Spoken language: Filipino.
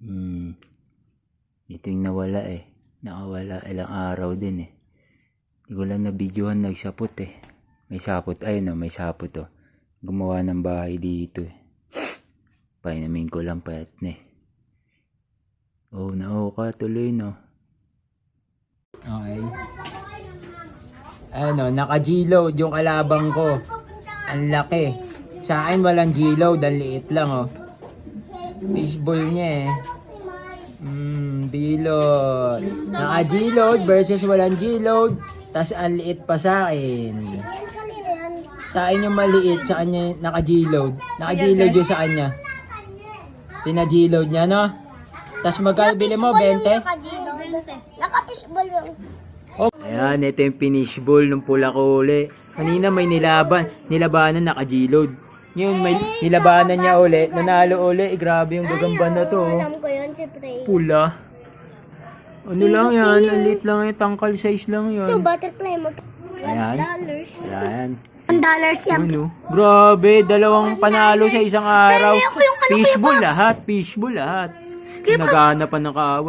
Hmm. Ito yung nawala eh. Nakawala ilang araw din eh. Hindi ko lang na-videohan nagsapot eh. May sapot. Ayun oh, may sapot oh. Gumawa ng bahay dito eh. Painamin ko lang payat na eh. Oh, nao ka tuloy no. Okay. Ano, naka-G-load yung kalabang ko. Ang laki. Sa akin walang G-load, ang liit lang oh. Fishball niya eh. Hmm, bilot. Naka G-load versus walang G-load. Tas ang liit pa sa akin. Sa akin yung maliit, sa kanya naka G-load. Naka G-load yung sa kanya. Pina G-load niya, no? Tas magkano bili mo? 20? Naka-fishball yung... Oh. Ayan, ito yung finish ball ng pula ko uli. Kanina may nilaban. Nilabanan naka Ngayon may nilabanan niya uli. Nanalo uli. Eh, grabe yung gagamba na to. oh. Alam ko yun, si Prey. Pula. Ano lang yan? Ang liit lang yan. Tangkal size lang Ito, yan. butterfly mo. Ayan. dollars. Ayan. One dollars yan. Ano? Grabe, dalawang panalo sa isang araw. Pero ako yung ano, Fishbowl lahat, fishbowl lahat. Naghahanap pa ng kaaway.